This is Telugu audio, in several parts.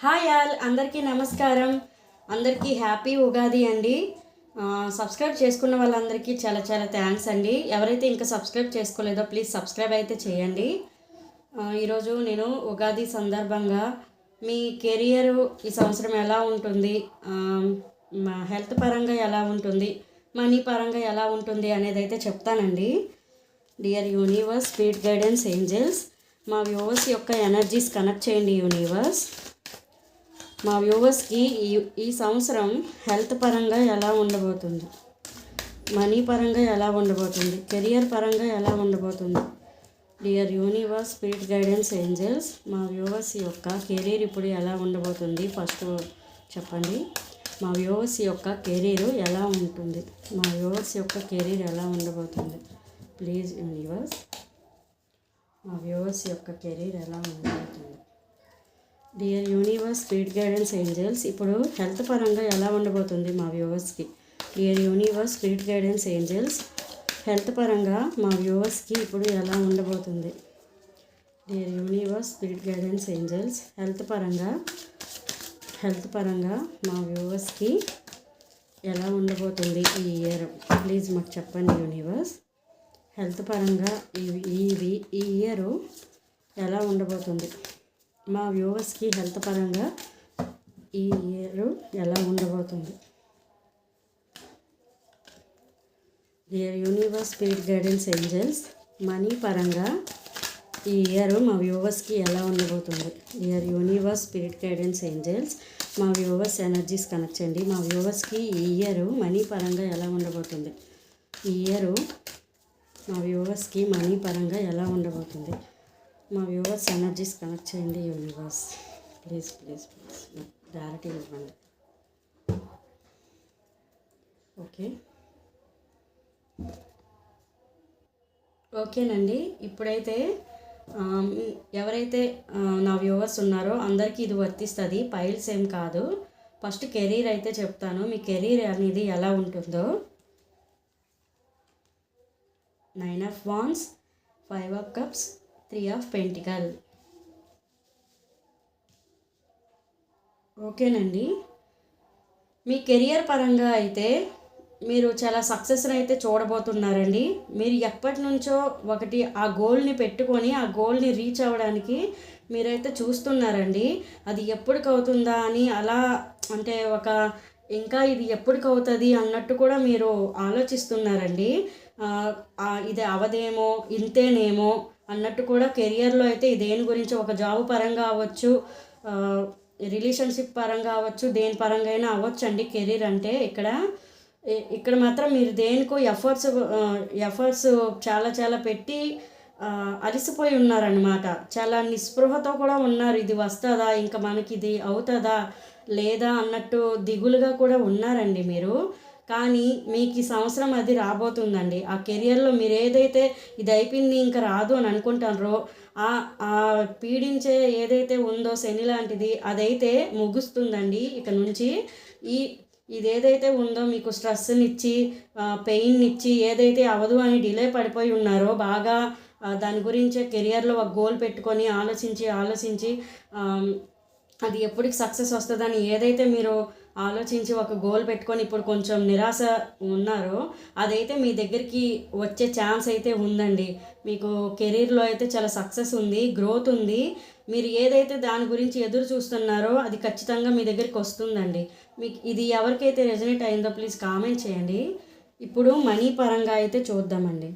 హాయ్ ఆల్ అందరికీ నమస్కారం. అందరికీ హ్యాపీ ఉగాది అండి. సబ్స్క్రైబ్ చేసుకున్న వాళ్ళందరికీ చాలా చాలా థ్యాంక్స్ అండి. ఎవరైతే ఇంకా సబ్స్క్రైబ్ చేసుకోలేదో ప్లీజ్ సబ్స్క్రైబ్ అయితే చేయండి. ఈరోజు నేను ఉగాది సందర్భంగా మీ కెరియర్ ఈ సంవత్సరం ఎలా ఉంటుంది? మా హెల్త్ పరంగా ఎలా ఉంటుంది? మనీ పరంగా ఎలా ఉంటుంది అనేది అయితే చెప్తానండి. Dear universe speed guidance angels మా వ్యూవర్స్ యొక్క ఎనర్జీస్ కనెక్ట్ చేయండి యూనివర్స్. మా వ్యూవర్స్కి ఈ ఈ సంవత్సరం హెల్త్ పరంగా ఎలా ఉండబోతుంది? మనీ పరంగా ఎలా ఉండబోతుంది? కెరియర్ పరంగా ఎలా ఉండబోతుంది? Dear universe spirit guidance angels మా వ్యూవర్స్ యొక్క కెరీర్ ఇప్పుడు ఎలా ఉండబోతుంది? ఫస్ట్ చెప్పండి. మా వ్యూవర్స్ యొక్క కెరీర్ ఎలా ఉంటుంది? మా వ్యూవర్స్ యొక్క కెరీర్ ఎలా ఉండబోతుంది? ప్లీజ్ యూనివర్స్ మా వ్యూవర్స్ యొక్క కెరీర్ ఎలా ఉండబోతుంది? Dear universe speed guidance angels ఇప్పుడు హెల్త్ పరంగా ఎలా ఉండబోతుంది మా వ్యూవర్స్కి dear universe speed guidance angels health పరంగా మా వ్యూవర్స్కి ఇప్పుడు ఎలా ఉండబోతుంది? Dear universe speed guidance angels health పరంగా హెల్త్ పరంగా మా వ్యూవర్స్కి ఎలా ఉండబోతుంది ఈ ఇయర్ ప్లీజ్ మాకు చెప్పండి యూనివర్స్ హెల్త్ పరంగా ఈ ఈ ఈ ఇయర్ ఎలా ఉండబోతుంది? మా వ్యూవర్స్కి హెల్త్ పరంగా ఈ ఇయర్ ఎలా ఉండబోతుంది? Dear universe spirit guidance angels money పరంగా ఈ ఇయర్ మా వ్యూవర్స్కి ఎలా ఉండబోతుంది? Dear universe spirit guidance angels మా వ్యూవర్స్ ఎనర్జీస్ కనెక్ట్ చేయండి. మా వ్యూవర్స్కి ఈ ఇయర్ మనీ పరంగా ఎలా ఉండబోతుంది? ఈ ఇయర్ మా వ్యూవర్స్కి మనీ పరంగా ఎలా ఉండబోతుంది? మా వ్యూవర్స్ ఎనర్జీస్ కనెక్ట్ చేయండి universe. Please please please. Clarity ఇవ్వండి. ఓకే. ఓకేనండి. ఇప్పుడైతే ఎవరైతే నా వ్యూవర్స్ ఉన్నారో అందరికీ ఇది వర్తిస్తుంది. పైల్స్ ఏం కాదు. ఫస్ట్ కెరీర్ అయితే చెప్తాను. మీ కెరీర్ అనేది ఎలా ఉంటుందో. Nine of wands five of cups three of pentacle ఓకేనండి. మీ కెరియర్ పరంగా అయితే మీరు చాలా సక్సెస్ని అయితే చూడబోతున్నారండి. మీరు ఎప్పటి నుంచో ఒకటి ఆ గోల్ని పెట్టుకొని ఆ గోల్ని రీచ్ అవ్వడానికి మీరైతే చూస్తున్నారండి. అది ఎప్పటికవుతుందా అని అలా అంటే ఒక ఇంకా ఇది ఎప్పటికి అవుతుంది అన్నట్టు కూడా మీరు ఆలోచిస్తున్నారండి. ఇది అవదేమో ఇంతేనేమో అన్నట్టు కూడా కెరియర్లో అయితే దేని గురించి ఒక జాబ్ పరంగా అవ్వచ్చు రిలేషన్షిప్ పరంగా అవ్వచ్చు దేని పరంగా అయినా అవ్వచ్చు అండి. కెరీర్ అంటే ఇక్కడ ఇక్కడ మాత్రం మీరు దేనికో ఎఫర్ట్స్ ఎఫర్ట్స్ చాలా చాలా పెట్టి అలసిపోయి ఉన్నారనమాట చాలా నిస్పృహతో కూడా ఉన్నారు. ఇది వస్తుందా? ఇంకా మనకి ఇది అవుతుందా? లేదా? అన్నట్టు దిగులుగా కూడా ఉన్నారండి మీరు. కానీ మీకు ఈ సంవత్సరం అది రాబోతుందండి. ఆ కెరియర్లో మీరు ఏదైతే ఇది అయిపోయింది ఇంకా రాదు అని అనుకుంటారో ఆ ఆ పీడించే ఏదైతే ఉందో శని లాంటిది అదైతే ముగుస్తుందండి. ఇక నుంచి ఈ ఇది ఏదైతే ఉందో మీకు స్ట్రెస్నిచ్చి పెయిన్నిచ్చి ఏదైతే అవదు అని డిలే పడిపోయి ఉన్నారో బాగా దాని గురించే కెరియర్లో ఒక గోల్ పెట్టుకొని ఆలోచించి ఆలోచించి అది ఎప్పటికి సక్సెస్ వస్తుందని ఏదైతే మీరు ఆలోచించి ఒక గోల్ పెట్టుకొని ఇప్పుడు కొంచెం నిరాశ ఉన్నారో అదైతే మీ దగ్గరికి వచ్చే ఛాన్స్ అయితే ఉందండి. మీకు కెరీర్లో అయితే చాలా సక్సెస్ ఉంది గ్రోత్ ఉంది. మీరు ఏదైతే దాని గురించి ఎదురు చూస్తున్నారో అది ఖచ్చితంగా మీ దగ్గరికి వస్తుందండి. మీకు ఇది ఎవరికైతే రెజనేట్ అయిందో ప్లీజ్ కామెంట్ చేయండి. ఇప్పుడు మనీ పరంగా అయితే చూద్దామండి.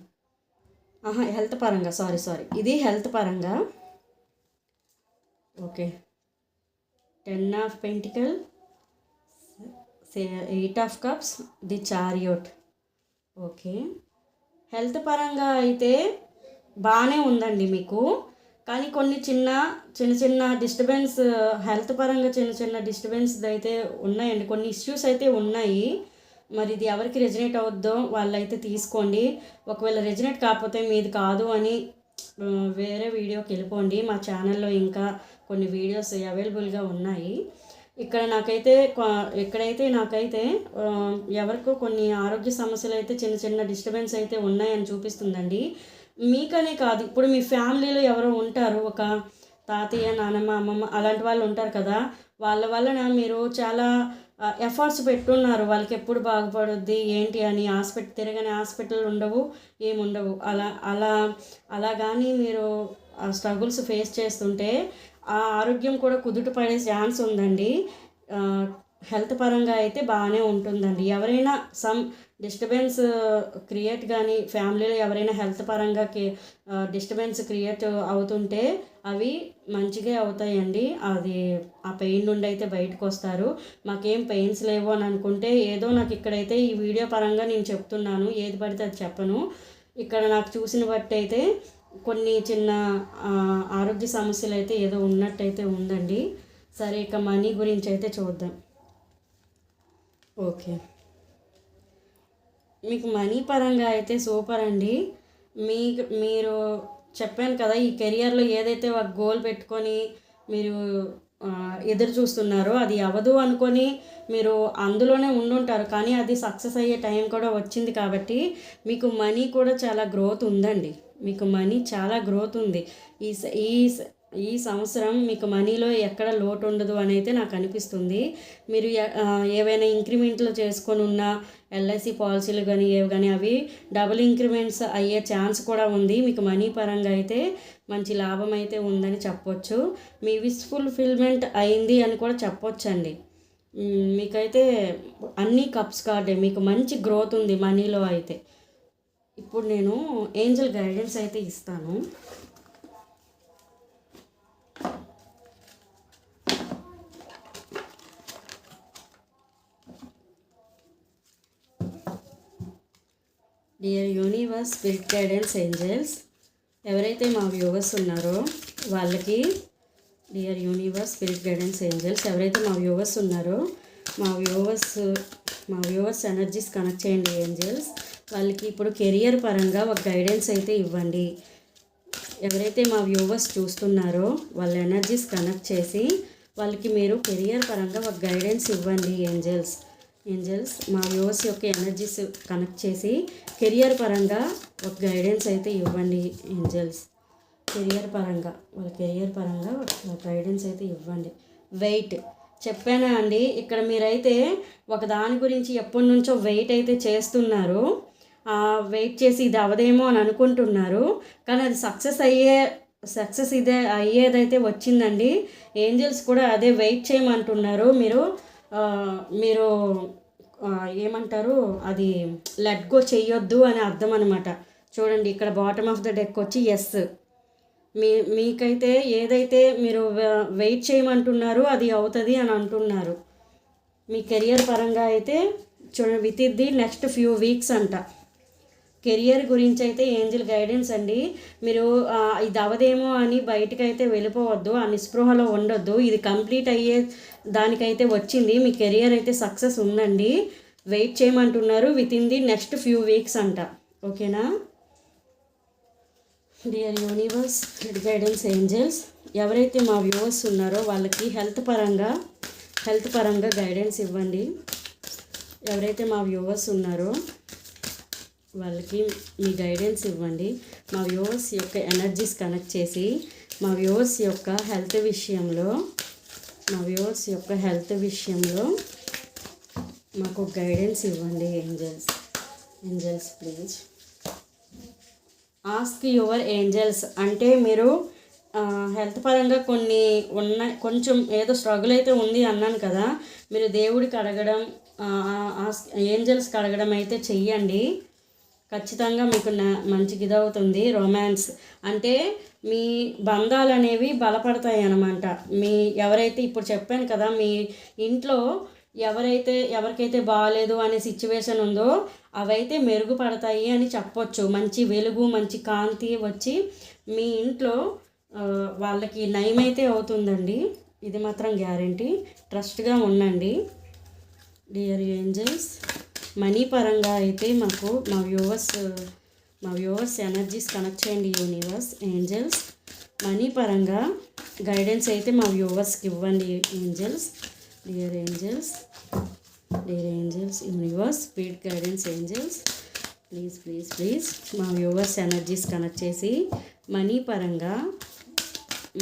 ఆహా హెల్త్ పరంగా సారీ సారీ ఇది హెల్త్ పరంగా. Okay. Ten of pentacle eight of cups the chariot. Okay. Health పరంగా అయితే బాగానే ఉందండి మీకు. కానీ కొన్ని చిన్న చిన్న చిన్న డిస్టర్బెన్స్ హెల్త్ పరంగా చిన్న చిన్న డిస్టర్బెన్స్ అయితే ఉన్నాయండి. కొన్ని ఇష్యూస్ అయితే ఉన్నాయి. మరి ఇది ఎవరికి రెజినేట్ అవుద్దో వాళ్ళైతే తీసుకోండి. ఒకవేళ రెజినేట్ కాకపోతే మీది కాదు అని వేరే వీడియోకి వెళ్ళిపోండి. మా ఛానల్లో ఇంకా కొన్ని వీడియోస్ అవైలబుల్గా ఉన్నాయి. ఇక్కడ నాకైతే ఎక్కడైతే ఇక్కడైతే నాకైతే ఎవరికో కొన్ని ఆరోగ్య సమస్యలు అయితే చిన్న చిన్న డిస్టర్బెన్స్ అయితే ఉన్నాయని చూపిస్తుందండి. మీకనే కాదు ఇప్పుడు మీ ఫ్యామిలీలో ఎవరో ఉంటారు ఒక తాతయ్య నానమ్మ అమ్మమ్మ అలాంటి వాళ్ళు ఉంటారు కదా వాళ్ళ వలన మీరు చాలా ఎఫర్ట్స్ పెట్టున్నారు. వాళ్ళకి ఎప్పుడు బాగుపడుద్ది ఏంటి అని హాస్పిటల్ తిరగని హాస్పిటల్ ఉండవు ఏముండవు. అలా అలా అలా కానీ మీరు ఆ స్ట్రగుల్స్ ఫేస్ చేస్తుంటే ఆ ఆరోగ్యం కూడా కుదుట పడే ఛాన్స్ ఉందండి. హెల్త్ పరంగా అయితే బాగానే ఉంటుందండి. ఎవరైనా సమ్ డిస్టర్బెన్స్ క్రియేట్ కానీ ఫ్యామిలీలో ఎవరైనా హెల్త్ పరంగా డిస్టర్బెన్స్ క్రియేట్ uh, అవుతుంటే అవి మంచిగా అవుతాయండి. అది ఆ పెయిన్ నుండి అయితే బయటకు వస్తారు. మాకేం పెయిన్స్ లేవు అని అనుకుంటే ఏదో నాకు ఇక్కడైతే ఈ వీడియో పరంగా నేను చెప్తున్నాను. ఏది పడితే అది చెప్పను. ఇక్కడ నాకు చూసిన బట్టి అయితే కొన్ని చిన్న ఆరోగ్య సమస్యలు అయితే ఏదో ఉన్నట్టయితే ఉందండి. సరే ఇక మనీ గురించి అయితే చూద్దాం. ఓకే. మీకు మనీ పరంగా అయితే సూపర్ అండి. మీ మీరు చెప్పాను కదా ఈ కెరియర్లో ఏదైతే ఒక గోల్ పెట్టుకొని మీరు ఎదురు చూస్తున్నారో అది అవ్వదు అనుకొని మీరు అందులోనే ఉండుంటారు. కానీ అది సక్సెస్ అయ్యే టైం కూడా వచ్చింది కాబట్టి మీకు మనీ కూడా చాలా గ్రోత్ ఉందండి. మీకు మనీ చాలా గ్రోత్ ఉంది. ఈ ఈ ఈ సంవత్సరం మీకు మనీలో ఎక్కడ లోటు ఉండదు అని అయితే నాకు అనిపిస్తుంది. మీరు ఏవైనా ఇంక్రిమెంట్లు చేసుకొని ఉన్న ఎల్ఐసి పాలసీలు కానీ ఏవి కానీ అవి డబుల్ ఇంక్రిమెంట్స్ అయ్యే ఛాన్స్ కూడా ఉంది. మీకు మనీ పరంగా అయితే మంచి లాభం అయితే ఉందని చెప్పొచ్చు. మీ విష్ ఫుల్ఫిల్మెంట్ అయింది అని కూడా చెప్పొచ్చండి. మీకైతే అన్ని కప్స్ కార్డే మీకు మంచి గ్రోత్ ఉంది మనీలో అయితే. ఇప్పుడు నేను ఏంజల్ గైడెన్స్ అయితే ఇస్తాను. Dear universe spirit guidance angels ఎవరైతే మా వ్యూవర్స్ ఉన్నారో వాళ్ళకి dear universe spirit guidance angels ఎవరైతే మా వ్యూవర్స్ ఉన్నారో మా వ్యూవర్స్ మా వ్యూవర్స్ ఎనర్జీస్ కనెక్ట్ చేయండి ఏంజల్స్ వాళ్ళకి ఇప్పుడు కెరియర్ పరంగా ఒక గైడెన్స్ అయితే ఇవ్వండి. ఎవరైతే మా వ్యూవర్స్ చూస్తున్నారో వాళ్ళ ఎనర్జీస్ కనెక్ట్ చేసి వాళ్ళకి మీరు కెరియర్ పరంగా ఒక గైడెన్స్ ఇవ్వండి ఏంజల్స్ ఏంజల్స్ మా వ్యూవర్స్ యొక్క ఎనర్జీస్ కనెక్ట్ చేసి కెరియర్ పరంగా ఒక గైడెన్స్ అయితే ఇవ్వండి ఏంజల్స్ కెరియర్ పరంగా వాళ్ళ కెరియర్ పరంగా గైడెన్స్ అయితే ఇవ్వండి. వెయిట్ చెప్పానా అండి? ఇక్కడ మీరైతే ఒక దాని గురించి ఎప్పటి నుంచో వెయిట్ అయితే చేస్తున్నారు. వెయిట్ చేసి ఇది అవదేమో అని అనుకుంటున్నారు. కానీ అది సక్సెస్ అయ్యే సక్సెస్ ఇదే అయ్యేదైతే వచ్చిందండి. ఏంజల్స్ కూడా అదే వెయిట్ చేయమంటున్నారు. మీరు మీరు ఏమంటారు? అది లెట్ గో చేయొద్దు అని అర్థం అనమాట చూడండి ఇక్కడ బాటమ్ ఆఫ్ ద డెక్ వచ్చి ఎస్ మీ మీకైతే ఏదైతే మీరు వెయిట్ చేయమంటున్నారో అది అవుతుంది అని అంటున్నారు. మీ కెరియర్ పరంగా అయితే చూడండి with it the next few weeks అంట. కెరియర్ గురించి అయితే ఏంజిల్ గైడెన్స్ అండి. మీరు ఇది అవదేమో అని బయటకైతే వెళ్ళిపోవద్దు ఆ నిస్పృహలో ఉండొద్దు. ఇది కంప్లీట్ అయ్యే దానికైతే వచ్చింది. మీ కెరియర్ అయితే సక్సెస్ ఉందండి. వెయిట్ చేయమంటున్నారు. Within the next few weeks అంట. ఓకేనా? డియర్ యూనివర్స్ గైడెన్స్ ఏంజల్స్ ఎవరైతే మా వ్యూవర్స్ ఉన్నారో వాళ్ళకి హెల్త్ పరంగా హెల్త్ పరంగా గైడెన్స్ ఇవ్వండి. ఎవరైతే మా వ్యూవర్స్ ఉన్నారో వాళ్ళకి మీ గైడెన్స్ ఇవ్వండి. మా వ్యూవర్స్ యొక్క ఎనర్జీస్ కనెక్ట్ చేసి మా వ్యూవర్స్ యొక్క హెల్త్ విషయంలో మా వ్యూవర్స్ యొక్క హెల్త్ విషయంలో మాకు గైడెన్స్ ఇవ్వండి angels. Angels please. Ask your angels అంటే మీరు హెల్త్ పరంగా కొన్ని ఉన్న కొంచెం ఏదో స్ట్రగుల్ అయితే ఉంది అన్నాను కదా మీరు దేవుడికి అడగడం ఏంజల్స్కి అడగడం అయితే చెయ్యండి. ఖచ్చితంగా మీకు మంచిగా ఇదవుతుంది రొమాన్స్ అంటే మీ బంధాలు అనేవి బలపడతాయి అన్నమాట మీ ఎవరైతే ఇప్పుడు చెప్పాను కదా మీ ఇంట్లో ఎవరైతే ఎవరికైతే బాగాలేదు అనే సిచ్యువేషన్ ఉందో అవైతే మెరుగుపడతాయి అని చెప్పొచ్చు. మంచి వెలుగు మంచి కాంతి వచ్చి మీ ఇంట్లో వాళ్ళకి నయమైతే అవుతుందండి. ఇది మాత్రం గ్యారంటీ ట్రస్ట్గా ఉండండి. డియర్ ఏంజల్స్ మనీ పరంగా అయితే మాకు మా వ్యూవర్స్ మా వ్యూవర్స్ ఎనర్జీస్ కనెక్ట్ చేయండి యూనివర్స్ ఏంజల్స్. మనీ పరంగా గైడెన్స్ అయితే మా వ్యూవర్స్కి ఇవ్వండి angels. Dear angels dear angels universe speed guidance angels. Please please please. మా వ్యూవర్స్ ఎనర్జీస్ కనెక్ట్ చేసి మనీ పరంగా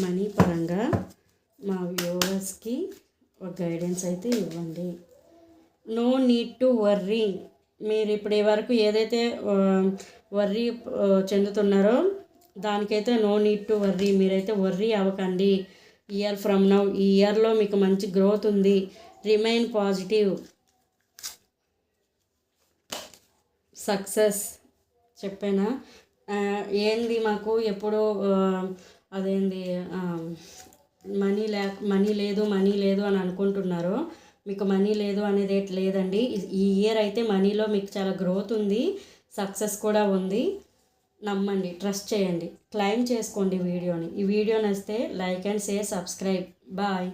మనీ పరంగా మా వ్యూవర్స్కి ఒక గైడెన్స్ అయితే ఇవ్వండి. నో నీడ్ టు వర్రీ మీరు ఇప్పుడు వరకు ఏదైతే వర్రీ చెందుతున్నారో దానికైతే నో నీడ్ టు వర్రీ మీరైతే వర్రీ అవ్వకండి. ఇయర్ ఫ్రమ్ నౌ ఈ ఇయర్లో మీకు మంచి గ్రోత్ ఉంది. రిమైన్ పాజిటివ్ సక్సెస్ చెప్పానా? ఏంది మాకు ఎప్పుడు అదేంది మనీ లేక మనీ లేదు మనీ లేదు అని అనుకుంటున్నారు మీకు మనీ లేదు అనేది ఏంటి లేదండి. ఈ- ఈ ఇయర్ అయితే మనీలో మీకు చాలా గ్రోత్ ఉంది. సక్సెస్ కూడా ఉంది. నమ్మండి ట్రస్ట్ చేయండి. క్లైమ్ చేసుకోండి వీడియోని. ఈ వీడియో నచ్చితే like and share subscribe bye